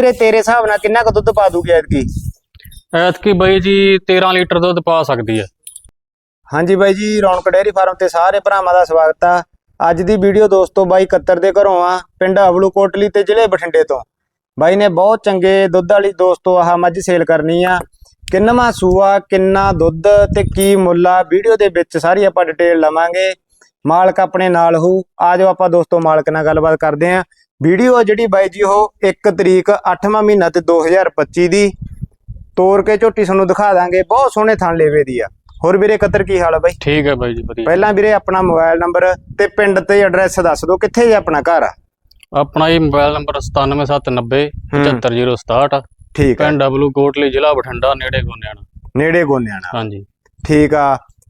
ਵੀਰੇ ਤੇਰੇ ਹਿਸਾਬ ਨਾਲ ਕਿੰਨਾ ਕੁ ਦੁੱਧ ਪਾ ਦੂਗੀ ਐਤਕੀ? ਐਤਕੀ ਬਾਈ ਜੀ 13 ਲੀਟਰ ਦੁੱਧ ਪਾ ਸਕਦੀ ਹੈ। ਹਾਂਜੀ ਬਾਈ ਜੀ ਰੌਣਕ ਡੇਅਰੀ ਫਾਰਮ ਤੇ ਸਾਰੇ ਭਰਾਵਾਂ ਦਾ ਸਵਾਗਤ ਆ। ਅੱਜ ਦੀ ਵੀਡੀਓ ਦੋਸਤੋ ਬਾਈ 71 ਦੇ ਘਰੋਂ ਆ ਪਿੰਡ ਅਵਲੂ ਕੋਟਲੀ ਤੇ ਜ਼ਿਲ੍ਹੇ ਬਠਿੰਡੇ ਤੋਂ। ਬਾਈ ਨੇ ਬਹੁਤ ਚੰਗੇ ਦੁੱਧ ਵਾਲੀ ਦੋਸਤੋ ਆਹ ਮੱਝ ਸੇਲ ਕਰਨੀ ਆ। ਕਿੰਨਵਾਂ ਸੂਆ ਕਿੰਨਾ ਦੁੱਧ ਤੇ ਕੀ ਮੁੱਲ ਆ ਵੀਡੀਓ ਦੇ ਵਿੱਚ ਸਾਰੀ ਆਪਾਂ ਡਿਟੇਲ ਲਵਾਂਗੇ। ਮਾਲਕ ਆਪਣੇ ਨਾਲ ਹੋ ਆਜੋ ਆਪਾਂ ਦੋਸਤੋ ਮਾਲਕ ਨਾਲ ਗੱਲਬਾਤ ਕਰਦੇ ਆਂ ਵੀਡੀਓ ਜਿਹੜੀ ਬਾਈ ਜੀ ਉਹ 1 ਤਰੀਕ 8ਵਾਂ ਮਹੀਨਾ ਤੇ 2025 ਦੀ। ਤੋਰ ਕੇ ਝੋਟੀ ਤੁਹਾਨੂੰ ਦਿਖਾ ਦਾਂਗੇ। ਬਹੁਤ ਸੋਹਣੇ ਥਣ ਲੇਵੇ ਦੀ ਆ। ਹੋਰ ਵੀਰੇ ਕਤਰ ਕੀ ਹਾਲ ਆ ਬਾਈ? ਠੀਕ ਹੈ ਬਾਈ ਜੀ ਵਧੀਆ। ਪਹਿਲਾਂ ਵੀਰੇ ਆਪਣਾ ਮੋਬਾਈਲ ਨੰਬਰ ਤੇ ਪਿੰਡ ਤੇ ਐਡਰੈਸ ਦੱਸ ਦਿਓ। ਕਿੱਥੇ ਜੇ ਆਪਣਾ ਘਰ ਆ? ਆਪਣਾ ਇਹ ਮੋਬਾਈਲ ਨੰਬਰ 97790 75067 ਠੀਕ ਆ। ਪਿੰਡ ਡਬਲੂ ਕੋਟਲੀ ਜ਼ਿਲ੍ਹਾ ਬਠਿੰਡਾ ਨੇੜੇ ਗੋਨਿਆਣਾ। ਨੇੜੇ ਗੋਨਿਆਣਾ। ਹਾਂਜੀ। ਠੀਕ ਆ।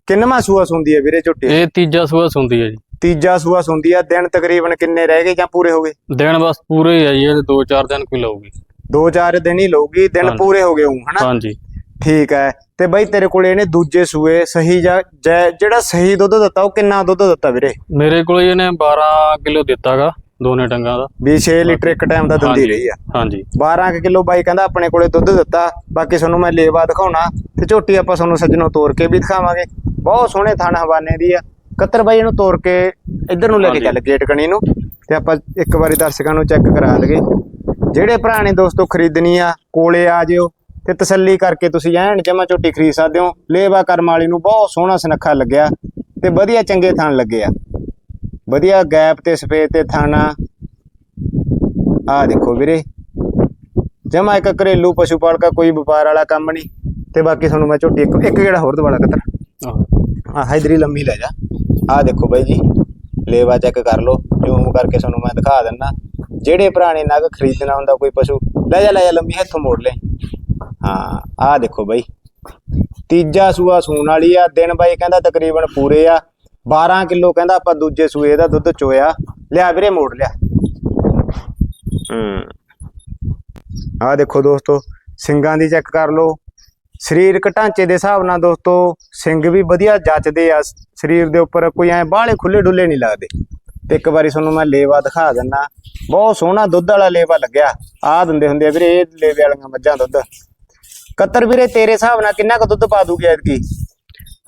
ਕਿੰਨਵਾਂ ਸੂਆ ਸੁੰਦੀ ਹੈ ਵੀਰੇ ਝੋਟੀ? ਇਹ ਤੀਜਾ ਸੂਆ ਸੁੰਦੀ ਹੈ ਜੀ। ਤੀਜਾ ਸੂਆ ਸੁੰਦੀ ਆ ਦਿਨ ਤਕਰੀਬਨ ਕਿੰਨੇ ਰਹਿ ਗਏ ਜਾਂ ਪੂਰੇ ਹੋ ਗਏ? ਦਿਨ ਬਸ ਪੂਰੇ ਹੀ ਆ ਜੀ ਇਹ 2-4 ਦਿਨ ਕੋਈ ਲਊਗੀ। ਦੋ ਚਾਰ ਦਿਨ ਹੀ ਲਊਗੀ ਦਿਨ। ਪੂਰੇ ਹੋ ਗਏ ਹੂੰ ਹਨਾ? ਹਾਂਜੀ। ਠੀਕ ਹੈ। ਤੇ ਬਾਈ ਤੇਰੇ ਕੋਲੇ ਇਹਨੇ ਦੂਜੇ ਸੂਏ ਸਹੀ ਜਿਹੜਾ ਸਹੀ ਦੁੱਧ ਦਿੱਤਾ ਉਹ ਕਿੰਨਾ ਦੁੱਧ ਦਿੱਤਾ ਵੀਰੇ? ਮੇਰੇ ਕੋਲ ਇਹਨੇ 12 ਕਿਲੋ ਦਿੱਤਾਗਾ ਦੋਨੇ ਟੰਗਾਂ ਦਾ। ਵੀ 6 ਲੀਟਰ ਇੱਕ ਟਾਈਮ ਦਾ ਦਿੰਦੀ। ਰਹੀ ਆ। ਹਾਂਜੀ। 12 ਕੁ ਕਿਲੋ ਬਾਈ ਕਹਿੰਦਾ ਆਪਣੇ ਕੋਲੇ ਦੁੱਧ ਦਿੱਤਾ ਬਾਕੀ ਤੁਹਾਨੂੰ ਮੈਂ ਲੇਵਾ ਦਿਖਾਉਣਾ ਤੇ ਝੋਟੀ ਆਪਾਂ ਤੁਹਾਨੂੰ ਸੱਜਣੋਂ ਤੋੜ ਕੇ ਵੀ ਦਿਖਾਵਾਂਗੇ। ਬਹੁਤ ਸੋਹਣੇ ਥਣ ਹਵਾਨੇ ਦੀ ਆ। ਕੱਤਰ ਬਾਈ ਇਹਨੂੰ ਤੋੜ ਕੇ ਇੱਧਰ ਨੂੰ ਲੈ ਕੇ। ਚੱਲ ਗੇਟ ਕਣੀ ਨੂੰ ਤੇ ਆਪਾਂ ਇੱਕ ਵਾਰੀ ਦਰਸ਼ਕਾਂ ਨੂੰ ਚੈੱਕ ਕਰਾ ਲਈਏ। ਜਿਹੜੇ ਭਰਾ ਨੇ ਦੋਸਤੋ ਖਰੀਦਣੀ ਆ ਕੋਲੇ ਆ ਜਿਓ ਤੇ ਤਸੱਲੀ ਕਰਕੇ ਤੁਸੀਂ ਐਨ ਜਮਾ ਝੋਟੀ ਖਰੀਦ ਸਕਦੇ ਹੋ। ਲੇਵਾ ਕਰਮ ਵਾਲੀ ਨੂੰ ਬਹੁਤ ਸੋਹਣਾ ਸੁਨੱਖਾ ਲੱਗਿਆ ਤੇ ਵਧੀਆ ਚੰਗੇ ਥਣ ਲੱਗੇ ਆ। ਵਧੀਆ ਗੈਪ ਤੇ ਸਫੇਦ ਤੇ ਥਾਣਾ ਆ ਦੇਖੋ ਵੀਰੇ ਜਮਾ ਇੱਕ ਘਰੇਲੂ ਪਸ਼ੂ ਪਾਲਕਾ ਕੋਈ ਵਪਾਰ ਵਾਲਾ ਕੰਮ ਨਹੀਂ। ਤੇ ਬਾਕੀ ਤੁਹਾਨੂੰ ਮੈਂ ਝੋਟੀ ਇੱਕ ਇੱਕ ਜਿਹੜਾ ਹੋਰ ਦਵਾਲਾ ਕਤਰ। ਆਹ, ਆ ਹਾਈਦਰੀ ਲੰਮੀ ਲੈ ਜਾ। ਆ ਦੇਖੋ ਬਾਈ ਜੀ ਲੇਵਾ ਚੈੱਕ ਕਰ ਲਓ ਜ਼ੂਮ ਕਰਕੇ ਤੁਹਾਨੂੰ ਮੈਂ ਦਿਖਾ ਦਿੰਦਾ। ਜਿਹੜੇ ਭਰਾ ਨੇ ਨਗ ਖਰੀਦਣਾ ਹੁੰਦਾ ਕੋਈ ਪਸ਼ੂ ਲੈ ਜਾ ਲੈ ਜਾ ਲੰਮੀ ਹੱਥੋਂ ਮੋੜ ਲੈ। ਹਾਂ ਆ ਦੇਖੋ ਬਾਈ। ਤੀਜਾ ਸੂਆ ਸੂਣ ਵਾਲੀ ਆ ਦਿਨ ਬਾਈ ਕਹਿੰਦਾ ਤਕਰੀਬਨ ਪੂਰੇ ਆ। 12 ਕਿਲੋ ਕਹਿੰਦਾ ਆਪਾਂ ਦੂਜੇ ਸੂਏ ਦਾ ਦੁੱਧ ਚੋਇਆ। ਲਿਆ ਵੀਰੇ ਮੋੜ ਲਿਆ। ਹੂੰ। ਆ ਦੇਖੋ ਦੋਸਤੋ ਸਿੰਗਾਂ ਦੀ ਚੈੱਕ ਕਰ ਲਓ। ਸਰੀਰਕ ਢਾਂਚੇ ਦੇ ਹਿਸਾਬ ਨਾਲ ਦੋਸਤੋ ਸਿੰਘ ਵੀ ਵਧੀਆ ਜੱਚਦੇ ਆ। ਸਰੀਰ ਦੇ ਉੱਪਰ ਕੋਈ ਐ ਬਾਹਲੇ ਖੁੱਲੇ ਡੁੱਲੇ ਨਹੀਂ ਲੱਗਦੇ। ਤੇ ਇੱਕ ਵਾਰੀ ਤੁਹਾਨੂੰ ਮੈਂ ਲੇਵਾ ਦਿਖਾ ਦਿੰਨਾ। ਬਹੁਤ ਸੋਹਣਾ ਦੁੱਧ ਵਾਲਾ ਲੇਵਾ ਲੱਗਿਆ। ਆ ਦਿੰਦੇ ਹੁੰਦੇ ਆ ਵੀਰੇ ਇਹ ਲੇਵੇ ਵਾਲੀਆਂ ਮੱਝਾਂ ਦੁੱਧ। ਕੱਤਰ ਵੀਰੇ ਤੇਰੇ ਹਿਸਾਬ ਨਾਲ ਕਿੰਨਾ ਕੁ ਦੁੱਧ ਪਾ ਦੂਗੀ ਐਤਕੀ?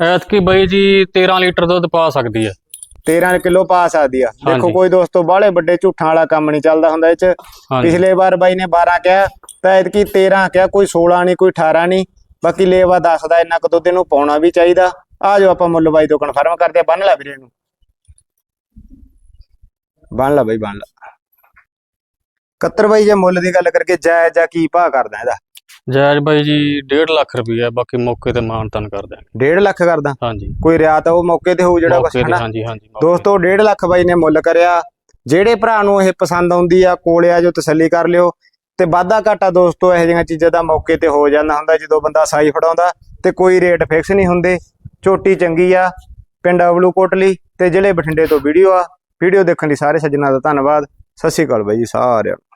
ਐਤਕੀ ਬਾਈ ਜੀ 13 ਲੀਟਰ ਦੁੱਧ ਪਾ ਸਕਦੀ ਹੈ 13 ਕਿਲੋ ਪਾ ਸਕਦੀ ਆ। ਦੇਖੋ। ਕੋਈ ਦੋਸਤੋ ਬਾਹਲੇ ਵੱਡੇ ਝੂਠਾਂ ਵਾਲਾ ਕੰਮ ਨਹੀਂ ਚੱਲਦਾ ਹੁੰਦਾ ਇਹ ਚ। ਪਿਛਲੇ ਵਾਰ ਬਾਈ ਨੇ 12 ਕਿਹਾ ਤਾਂ ਐਤਕੀ 13 ਕਿਹਾ ਕੋਈ 16 ਨਹੀਂ ਕੋਈ 18 ਨਹੀਂ ਬਾਕੀ ਲੇਵਾ ਦੱਸਦਾ ਇੰਨਾ ਕੁ ਦੁੱਧ ਇਹਨੂੰ ਪਾਉਣਾ ਵੀ ਚਾਹੀਦਾ। ਆ ਜਾਓ ਆਪਾਂ ਮੁੱਲ ਬਾਈ ਤੋਂ ਕਨਫਰਮ ਕਰਦੇ ਆ ਬੰਨ ਲੈ ਵੀਰੇ ਇਹਨੂੰ। ਬੰਨ ਲੈ ਬਾਈ ਬੰਨ ਲੈ। ਕੱਤਰ ਬਾਈ ਜੇ ਮੁੱਲ ਦੀ ਗੱਲ ਕਰਕੇ ਜਾਇਜ਼ ਜਾਂ ਕੀ ਭਾਅ ਕਰਦਾ ਇਹਦਾ? ਜਾਇਜ਼ ਬਾਈ ਜੀ 1.5 ਲੱਖ ਰੁਪਈਆ ਬਾਕੀ ਮੌਕੇ ਤੇ ਮਾਨਤਨ ਕਰ ਦਿਆਂਗੇ। 1.5 ਲੱਖ ਕਰਦਾ? ਹਾਂਜੀ। ਕੋਈ ਰਿਆਤ ਉਹ ਮੌਕੇ ਤੇ ਹੋਊ ਜਿਹੜਾ ਕੁਛ ਮੌਕੇ ਤੇ ਹਨਾ? ਹਾਂਜੀ ਹਾਂਜੀ ਮੌਕੇ ਦੋਸਤੋ 1.5 ਲੱਖ ਬਾਈ ਨੇ ਮੁੱਲ ਕਰਿਆ। ਜਿਹੜੇ ਭਰਾ ਨੂੰ ਇਹ ਪਸੰਦ ਆਉਂਦੀ ਆ ਕੋਲੇ ਆ ਜੋ ਤਸੱਲੀ ਕਰ ਲਿਓ। ਤੇ ਵਾਧਾ ਘਾਟਾ ਦੋਸਤੋ, ਇਹੋ ਜਿਹੀਆਂ ਚੀਜ਼ਾਂ ਦਾ ਮੌਕੇ ਤੇ ਹੋ ਜਾਂਦਾ ਹੁੰਦਾ, ਜਦੋਂ ਬੰਦਾ ਸਾਈ ਫੜਾਉਂਦਾ ਤੇ ਕੋਈ ਰੇਟ ਫਿਕਸ ਨਹੀਂ ਹੁੰਦੇ। ਝੋਟੀ ਚੰਗੀ ਆ, ਪਿੰਡ ਅਵਲੂ ਕੋਟਲੀ ਤੇ ਜ਼ਿਲ੍ਹੇ ਬਠਿੰਡੇ ਤੋਂ ਵੀਡੀਓ ਆ। ਵੀਡੀਓ ਦੇਖਣ ਲਈ ਸਾਰੇ ਸੱਜਣਾ ਦਾ ਧੰਨਵਾਦ। ਸਤਿ ਸ਼੍ਰੀ ਅਕਾਲ ਬਾਈ ਜੀ ਸਾਰਿਆਂ ਨੂੰ।